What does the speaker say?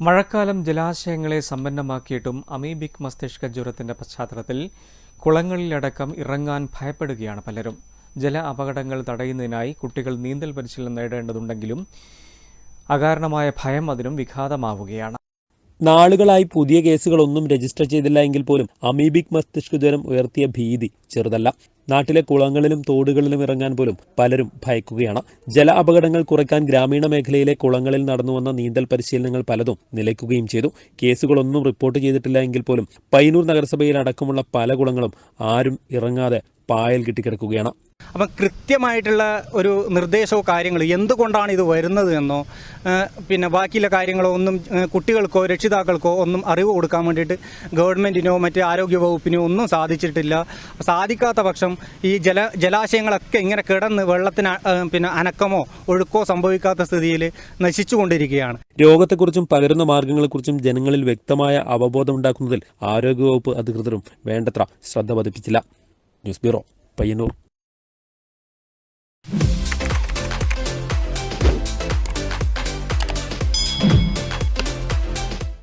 മഴക്കാലം ജലാശയങ്ങളെ സമ്പന്നമാക്കിയിട്ടും അമീബിക് മസ്തിഷ്ക ജ്വരത്തിന്റെ പശ്ചാത്തലത്തിൽ കുളങ്ങളിലടക്കം ഇറങ്ങാൻ ഭയപ്പെടുകയാണ് പലരും. ജല അപകടങ്ങൾ തടയുന്നതിനായി കുട്ടികൾ നീന്തൽ പരിശീലനം നേടേണ്ടതുണ്ടെങ്കിലും അകാരണമായ ഭയം അതിനും വിഘാതമാവുകയാണ്. നാളുകളായി പുതിയ കേസുകളൊന്നും രജിസ്റ്റർ ചെയ്തില്ല എങ്കിൽ പോലും അമീബിക് മസ്തിഷ്ക ജ്വരം ഉയർത്തിയ ഭീതി ചെറുതല്ല. നാട്ടിലെ കുളങ്ങളിലും തോടുകളിലും ഇറങ്ങാൻ പോലും പലരും ഭയക്കുകയാണ്. ജല അപകടങ്ങൾ കുറയ്ക്കാൻ ഗ്രാമീണ മേഖലയിലെ കുളങ്ങളിൽ നടന്നു വന്ന നീന്തൽ പരിശീലനങ്ങൾ പലതും നിലയ്ക്കുകയും ചെയ്തു. കേസുകളൊന്നും റിപ്പോർട്ട് ചെയ്തിട്ടില്ല എങ്കിൽ പോലും പയ്യന്നൂർ നഗരസഭയിൽ അടക്കമുള്ള പല കുളങ്ങളും ആരും ഇറങ്ങാതെ പായൽ കെട്ടിക്കിടക്കുകയാണ്. അപ്പം കൃത്യമായിട്ടുള്ള ഒരു നിർദ്ദേശമോ കാര്യങ്ങൾ എന്തുകൊണ്ടാണ് ഇത് വരുന്നത് എന്നോ പിന്നെ ബാക്കിയുള്ള കാര്യങ്ങളോ ഒന്നും കുട്ടികൾക്കോ രക്ഷിതാക്കൾക്കോ ഒന്നും അറിവ് കൊടുക്കാൻ വേണ്ടിയിട്ട് ഗവൺമെന്റിനോ മറ്റ് ആരോഗ്യ വകുപ്പിനോ ഒന്നും സാധിച്ചിട്ടില്ല. സാധിക്കാത്ത പക്ഷം ഈ ജല ജലാശയങ്ങളൊക്കെ ഇങ്ങനെ കിടന്ന് വെള്ളത്തിന് പിന്നെ അനക്കമോ ഒഴുക്കോ സംഭവിക്കാത്ത സ്ഥിതിയിൽ നശിച്ചുകൊണ്ടിരിക്കുകയാണ്. രോഗത്തെക്കുറിച്ചും പകരുന്ന മാർഗങ്ങളെക്കുറിച്ചും ജനങ്ങളിൽ വ്യക്തമായ അവബോധം ഉണ്ടാക്കുന്നതിൽ ആരോഗ്യവകുപ്പ് അധികൃതരും വേണ്ടത്ര ശ്രദ്ധ പതിപ്പിച്ചില്ല. News bureau Payyanur.